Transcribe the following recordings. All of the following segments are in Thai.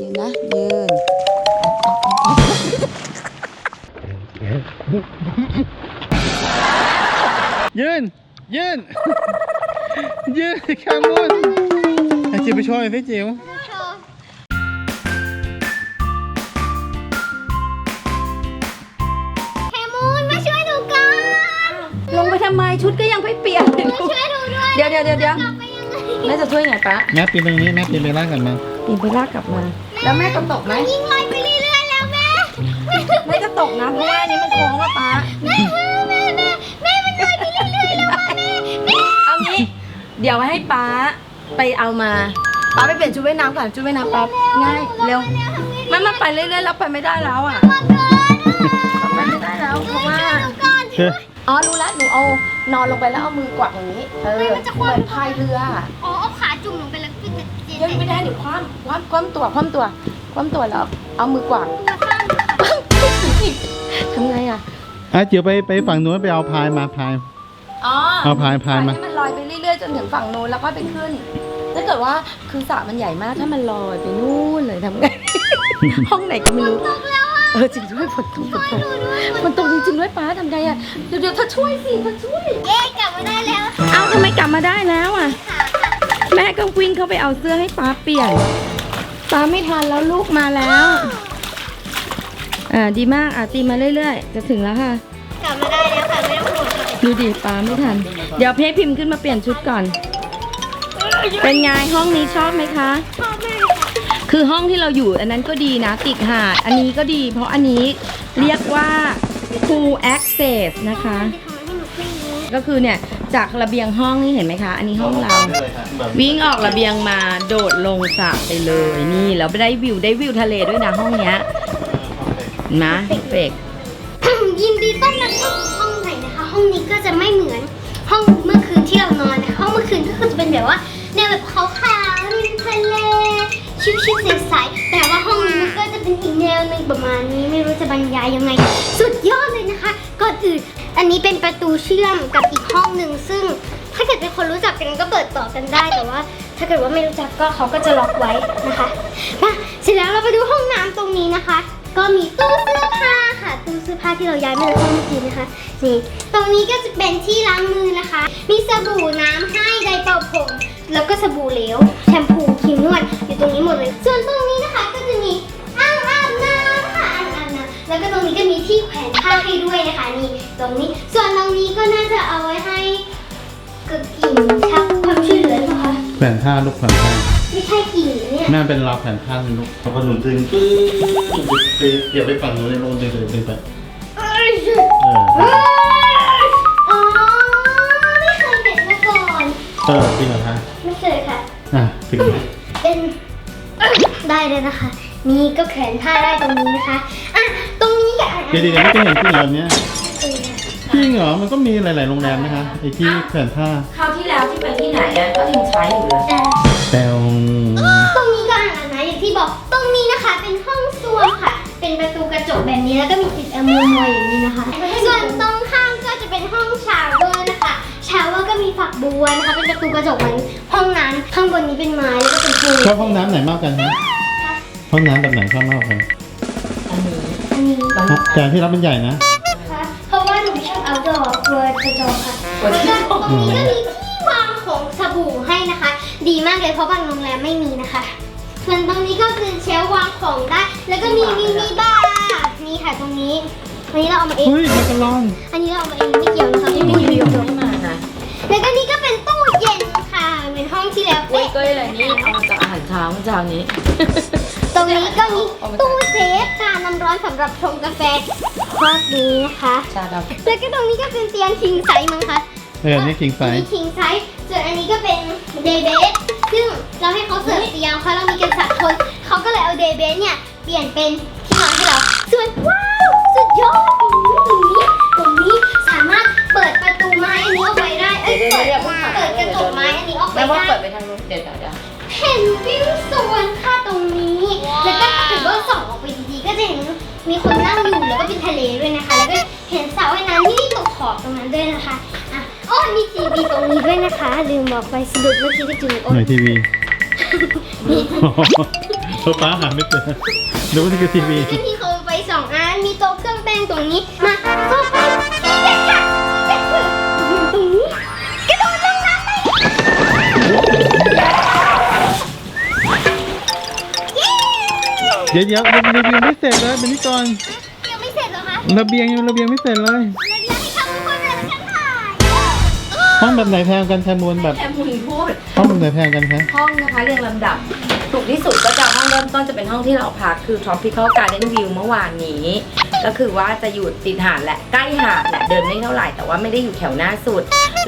ยืนนะยืนยืนยืนยืนแคมูนไอจิ๋วไปช่วยสิจิ๋วแคมูนมาช่วยหนูก่อนลงไปทำไมชุดก็ยังไม่เปลี่ยนมาช่วยหนูด้วยเดี๋ยวเดี๋ยวเดี๋ยวเดี๋ยวกลับไปยังไงแม่จะช่วยไงปะแม่ปีนตรงนี้แม่ปีนไปล่างกันมา ปีนไปลากกลับมา แล้วแม่จะตกไหมยิงลอยไปเรื่อยๆแล้วแม่แม่จะตกนะเพราะว่าอันนี้มันโค้งว่าปะแม่แม่แม่แม่มันลอยไปเรื่อยๆแล้วอะแม่แม่เอางี้ เดี๋ยวให้ป้าไปเอามาป้าไปเปลี่ยนชุดว่ายน้ำก่อนชุดว่ายน้ำป้าง่ายเร็วมันมาไปเรื่อยๆแล้วไปไม่ได้แล้วอะไปไม่ได้แล้วเพราะว่าก่อนเชื่ออ๋อรู้แล้วหนูเอานอนลงไปแล้วเอามือกวักอย่างนี้เออเหมือนพายเรืออ๋อ จะเจ็บยังไม่ได้เดี๋ยวคว่ำคว่ำคว่ำตัวคว่ำตัวคว่ำตัวแล้วเอามือกวาดทำไงอะอะจิ๋วไปไปฝั่งนู้นไปเอาพายมาพายอ๋อเอาพายพายมาให้มันลอยไปเรื่อยๆจนถึงฝั่งนู้นแล้วก็ไปขึ้นถ้าเกิดว่าคือสระมันใหญ่มากถ้ามันลอยไปนู่นเลยทำไงห้องไหนก็ไม่รู้เออจริงด้วยฝนตกฝนตกมันตกจริงๆด้วยป้าทำไงอะเดี๋ยวเดี๋ยวเธอช่วยสิเธอช่วยเย้กลับมาได้แล้ว เอาทำไมกลับมาได้แล้วอะขาค่ะ แม่ก็วิ่งเข้าไปเอาเสื้อให้ป้าเปลี่ยนป้าไม่ทันแล้วลูกมาแล้ว อ่าดีมากอะตีมาเรื่อยๆ จะถึงแล้วค่ะ กลับมาได้แล้วค่ะไม่ต้องห่วงค่ะดูดิป้าไม่ทัน เดี๋ยวเพพิมพ์ขึ้นมาเปลี่ยนชุดก่อน เป็นไงห้องนี้ชอบไหมคะชอบมากเลยค่ะคือห้องที่เราอยู่อันนั้นก็ดีนะติดหาด อันนี้ก็ดี เพราะอันนี้เรียกว่า full access นะคะจะทำให้หนูขึ้นนี้ ก็คือเนี่ยจากระเบียงห้องนี่เห็นไหมคะ อันนี้ห้องเรา วิ่งออกระเบียงมาโดดลงสระไปเลยนี่แล้วได้วิวได้วิวทะเลด้วยนะห้องเนี้ยนะเฟกยินดีต้อนรับเข้าสู่ห้องใหม่นะคะ ห้องนี้ก็จะไม่เหมือนห้องเมื่อคืนที่เรานอนนะคะห้องเมื่อคืนก็คือจะเป็นแบบว่าแนวแบบขาวๆริมทะเลชิวๆใสๆแต่ว่าห้องนี้มันก็จะเป็นอีกแนวหนึ่งประมาณนี้ไม่รู้จะบรรยายยังไง สุดยอดเลยนะคะก่อนอื่น อันนี้เป็นประตูเชื่อมกับอีกห้องหนึ่งซึ่ง ถ้าเกิดเป็นคนรู้จักกันก็เปิดต่อกันได้แต่ว่า ถ้าเกิดว่าไม่รู้จักก็เขาก็จะล็อกไว้นะคะมาเสร็จแล้วเราไปดูห้องน้ำตรงนี้นะคะ ก็มีตู้เสื้อผ้าค่ะตู้เสื้อผ้าที่เราย้ายมาจากห้องเมื่อกี้นะคะนี่ตรงนี้ก็จะเป็นที่ล้างมือนะคะ มีสบู่น้ำให้ไดร์เป่าผม แล้วก็สบู่เหลวแชมพูครีมนวดอยู่ตรงนี้หมดเลย ส่วนตรงนี้นะคะก็จะมี แล้วก็ตรงนี้ก็มีที่แขวนผ้าให้ด้วยนะคะนี่ตรงนี้ ส่วนตรงนี้ก็น่าจะเอาไว้ให้กดกิ่งชักความช่วยเหลือนะคะแผ่นผ้าลูกแผ่นผ้าไม่ใช่กิ่งเนี่ยแม่เป็นเราแผ่นผ้าลูกเขาก็หนุนดึงปื้อไปเดี๋ยวไปฝั่งนู้นเลยลงดึงดึงดึงไปเอ้ยเอออ๋อไม่เคยเห็นมาก่อน เออจริงเหรอคะไม่เคยค่ะ อะถึงเป็นได้เลยนะคะ นี่ก็แขวนผ้าได้ตรงนี้นะคะ เดี๋ยวเดี๋ยวไม่เคยเห็นจริงเหรอเนี้ยเออจริงเหรอ มันก็มีหลาย ๆ โรงแรมนะคะไอ้ที่แผ่นผ้าคราวที่แล้วที่ไปที่ไหนอะก็ยังใช้อยู่เลยอะแต่ตรงนี้ก็อ่างอาบน้ำอย่างที่บอกตรงนี้นะคะ เป็นห้องส้วมค่ะ เป็นประตูกระจกแบบนี้แล้วก็มีติดแอร์มวยๆอย่างนี้นะคะ ส่วนตรงข้างก็จะเป็นห้องชาวเวอร์นะคะชาวเวอร์ก็มีฝักบัวนะคะเป็นประตูกระจกเหมือนห้องน้ำข้างบนนี้เป็นไม้แล้วก็เป็นปูนชอบห้องน้ำไหนมากกันคะห้องน้ำแบบไหนชอบมากกว่ากันอันนี้ อันนี้อะแต่ที่รับมันใหญ่นะ ค่ะเพราะว่าหนูชอบเอาดอกกลัวจะจองค่ะกลัวแล้วจะก็จอง ตรงนี้ก็มีที่วางของสบู่ให้นะคะ ดีมากเลยเพราะบางโรงแรมไม่มีนะคะ ส่วนตรงนี้ก็คือเชลฟ์วางของได้ แล้วก็มีมินิบาร์นี่ค่ะตรงนี้อันนี้เราเอามาเอง เฮ้ยมันก็ร้อน อันนี้เราเอามาเองไม่เกี่ยวนะคะที่ไม่มีมีวิประวโยชน์ไม่มานะแล้วก็นี่ก็เป็นตู้เย็นค่ะ เป็นห้องที่แล้วอุ้ยเป๊ะ ก็อะไรนี่เอามาจากอาหารเช้าเมื่อเช้านี้ ตรงนี้ก็มีเอามาตู้เซฟการน้ำร้อนสำหรับชงกาแฟครอบนี้นะคะชาดแล้วก็ตรงนี้ก็เป็นเตียงคิงไซส์มั้งคะเออนี่คิงไซมีส์คิงไซส์ส่วนอันนี้ก็เป็นเดย์เบสซึ่งเราให้เขาเสิร์ฟเตียงเพราะเรามีกันสามคนเขาก็เลยเอาเดย์เบสเนี่ยเปลี่ยนเป็นที่นอนให้เราส่วนว้าวสุดยอดตรงนี้ตรงนี้สามารถเปิดประตูไม้อันนี้ออกไปได้เอ้ยเปิดเปิดกระจกไม้อันนี้ออกำไปแม่ว่าได้เปิดไปทางนู้นเดี๋ยวเดี๋ยว เดี๋ยวเห็นวิวสวนค่ะตรงนี้ แล้วก็ถ้าเกิดว่าส่องออกไปดีๆ ก็จะเห็นมีคนนั่งอยู่แล้วก็เป็นทะเลด้วยนะคะ แล้วก็เห็นสระว่ายน้ำที่ตกขอบตรงนั้นด้วยนะคะอะอ้อมีทีวีตรงนี้ด้วยนะคะ ลืมบอกไปสะดุดเมื่อกี้ที่จุดโอ้หน่วยทีวีนี่เพราะป้าหาไม่เจอดูว่านี่คือทีวีที่พี่เขาไปสองอันมีโต๊ะเครื่องแป้งตรงนี้ มาโต๊ะไเดี๋ยวเดี๋ยวยังรีวิวไม่เสร็จเลยเป็นนี่ก่อนยังไม่เสร็จเหรอคะระเบียงยังระเบียงไม่เสร็จเลยแล้วเดี๋ยวให้ทำทุกคนเลยแล้วกันค่ะห้องแบบไหนแพงกันแคมูลแบบแอมพูนพูด ห้องแบบไหนแพงกันคะห้องนะคะเรียงลำดับ ถูกที่สุดก็จะห้องเริ่มต้นจะเป็นห้องที่เราพักคือ Tropical Garden View เมื่อวานนี้ ก็คือว่าจะอยู่ติดหาดแหละใกล้หาดแหละเดินไม่เท่าไหร่แต่ว่าไม่ได้อยู่แถวหน้าสุด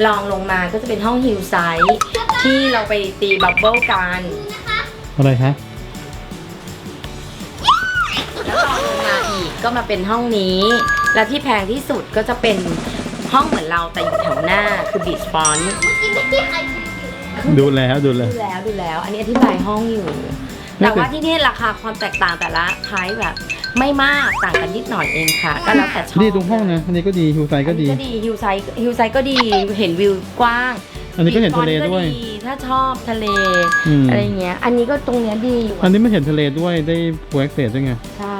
ลองลงมาก็จะเป็นห้องฮิลไซด์ที่เราไปตีบับเบิลกันนะคะอะไรคะ กก็มาเป็นห้องนี้ และที่แพงที่สุดก็จะเป็นห้องเหมือนเราแต่อยู่แถวหน้าคือบีชฟอนเมื่อกี้ไม่ได้ใครคิดอยู่ดูแล้วดูแล้วดูแล้วดูแล้ว อันนี้อธิบายห้องอยู่ไม่แต่เป็นว่าที่นี่ราคาความแตกต่างแต่ละไทป์แบบ ไม่มากต่างกันนิดหน่อยเองค่ะ ก็แล้วแต่ชอบดีตรงห้องนะอันนี้ก็ดีฮิวไซอันก็ดีนี้ก็ดีฮิลไซด์ฮิลไซด์ก็ดีเห็นวิวกว้างอันนี้ก็เห็นทะเลบีชฟด้วยก็ถ้าชอบทะเลอืม อะไรเงี้ย อันนี้ก็ตรงเนี้ยดีอยู่อันนี้ไม่เห็นทะเลด้วยได้ฟูเอ็กเซสด้วยไง ใช่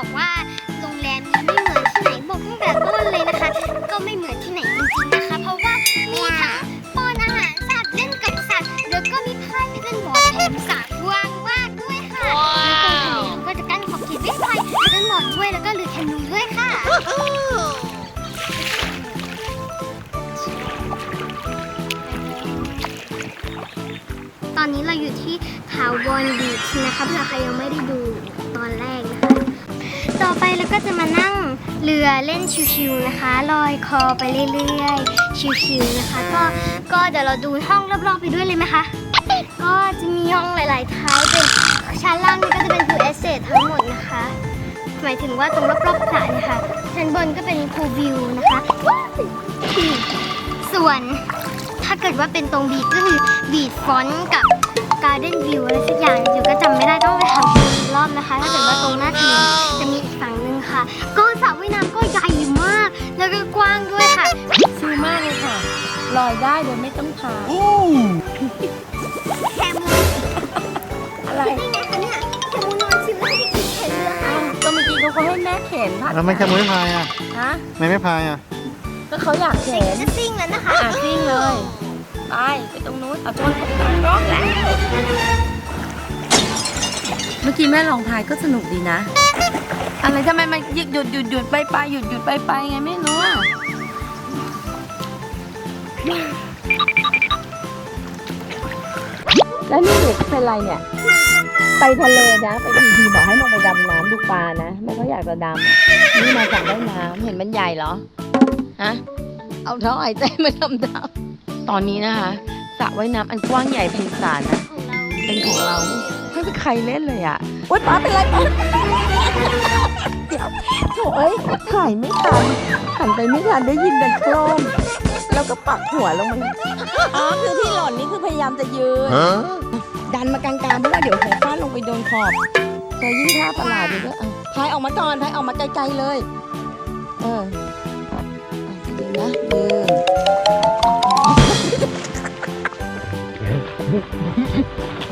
บอกว่าโรงแรมนี้ไม่เหมือนที่ไหนบอกตั้งแต่ต้นเลยนะคะ ก็ไม่เหมือนที่ไหนจริงๆนะคะ เพราะว่ามีทั้งป้อนอาหารสัตว์เล่นกับสัตว์แล้วก็มีพายเล่นบอร์ดแถมสระกว้างมากด้วยค่ะแล้วตรงทะเลเขาก็จะกั้นขอบเขตด้วยพายเล่นบอร์ดด้วยแล้วก็เรือแคนูด้วยค่ะตอนนี้เราอยู่ที่ทาวอนบีชนะคะเผื่อใครยังไม่ได้ดู ต่อไปเราก็จะมานั่งเรือเล่นชิวๆนะคะลอยคอไปเรื่อยๆ ชิวๆนะคะ ก็ก็เดี๋ยวเราดูห้องรอบๆไปด้วยเลยไหมคะ ก็จะมีห้องหลายๆท้ายเป็นชั้นล่างนี่ก็จะเป็น View Estate ทั้งหมดนะคะ หมายถึงว่าตรงรอบๆสระนะคะชั้นบนก็เป็น Pool View นะคะว้าวส่วนถ้าเกิดว่าเป็นตรงบีก็คือบีชฟอนกับ Garden View อะไรสักอย่างอยู่ก็จำไม่ได้ต้อง นะคะ ถ้าเกิดว่าตรงหน้าทะเลจะมีอีกฝั่งหนึ่งค่ะ ก็สระว่ายน้ำก็ใหญ่มาก แล้วก็กว้างด้วยค่ะ ชิลมากเลยค่ะ ลอยได้โดยไม่ต้องพายแคมูนอะไรได้ไงคะเนี่ยแคมูนนอนชิวไม่ได้กินเข็นเรือค่ะอ้าวก็เมื่อกี้เขาก็ให้แม่เข็นผัดแล้วไม่แคมูลไม่พายอะฮะไม่ไม่พายอะก็เขาอยากเข็นจะซิ่งแล้วนะคะอะซิ่งเลย ไปไปตรงนู้นเอาชนกับกล้องแล้ว เมื่อกี้แม่ลองพายก็สนุกดีนะ อะไรทำไมมันหยุดหยุดหยุดหยุดไปไปหยุดหยุดไปไปไงไม่รู้อะแล้วนี่หนูเป็นไรเนี่ย ไปทะเลนะไปทีทีบอกให้ลงไปดำน้ำดูปลานะไม่เขาอยากจะดำนี่มาจากได้น้ำเห็นมันใหญ่เหรอฮะเอาท่อหายใจมาดำน้ำตอนนี้นะคะสระว่ายน้ำอันกว้างใหญ่ไพศาลนะ เป็นของเรา ไม่มีใครเล่นเลยอะโอ๊ยป้าเป็นไรป้าเดี๋ยวโถ่เอ้ยถ่ายไม่ทันหันไปไม่ทันได้ยินดังโครมแล้วก็ปักหัวลงมาอ๋อคือที่หล่นนี่คือพยายามจะยืน ดันมากลางๆเพราะว่าเดี๋ยวหัวฟาดลงไปโดนขอบเธอยิ่งท่าประหลาดอยู่ด้วยเอาพายออกมาก่อนพายออกมาไกลๆเลย เออเอาดีนะยืน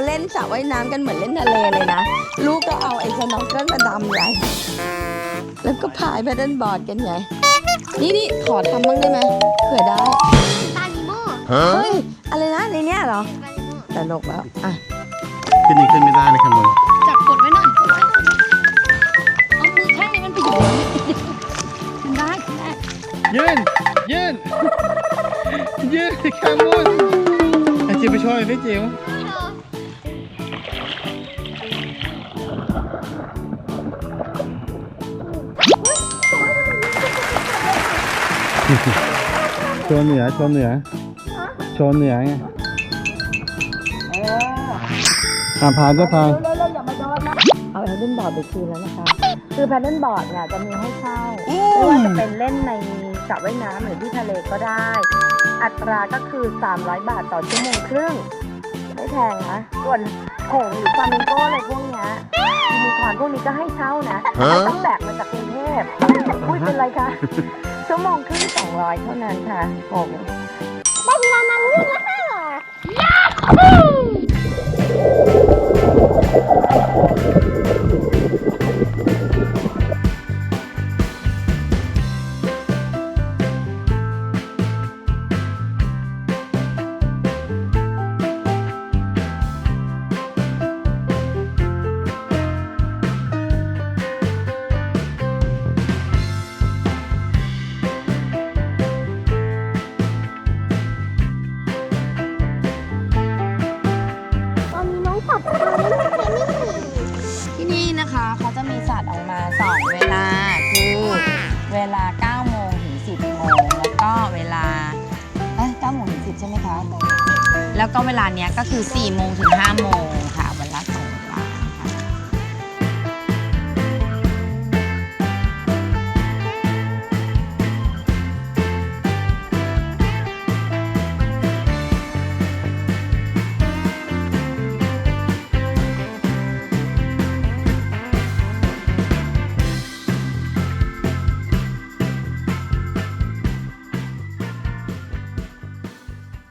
เราเล่นสระว่ายน้ำกันเหมือนเล่นทะเลเลยนะ ลูกก็เอาไอ้สโนว์เกิลมาดำใหญ่แล้วก็พายแพดเดิลบอร์ดกันใหญ่นี่นี่ขอทำบ้างได้ไหมเผื่อได้ตาลิโม่เฮ้ยอะไรนะในเนี้ยเหรอตาลิโม่ตลกแล้วอะขึ้นนี่ขึ้นไม่ได้เลยแคมูลจับกดไว้หน่อยกดไว้เอามือข้างนี้มันไปอยู่ในนี้ขึ้นได้ขึ้นได้ยืนยืนยืนแคมูลอาจิ๋วไปช่วยพี่จิ๋ว โชว์เหนือโชว์เหนือโชว์เหนือไงเอออะพายด้วยพาย เร็วๆอย่ามาโดนนะเอาแพดเดิลบอร์ดไปคืนแล้วนะคะ คือแพดเดิลบอร์ดเนี่ยจะมีให้เช่าไม่ว่าจะเป็นเล่นในสระว่ายน้ำหรือที่ทะเลก็ได้ อัตราก็คือ 300 บาทต่อชั่วโมงครึ่ง ไม่แพงนะ ส่วนหงส์หรือฟลามิงโก้อะไรพวกเนี้ยยูนิคอร์นพวกนี้ก็ให้เช่านะแต่ต้องแบกมาจากกรุงเทพอุ้ยเป็นไรคะ ชั่วโมงครึ่ง200 เท่านั้นค่ะหงส์ได้เวลามาลุ้นแล้วค่ะต ใช่ไหมคะ แล้วก็เวลาเนี้ยก็คือ4โมงถึง5โมง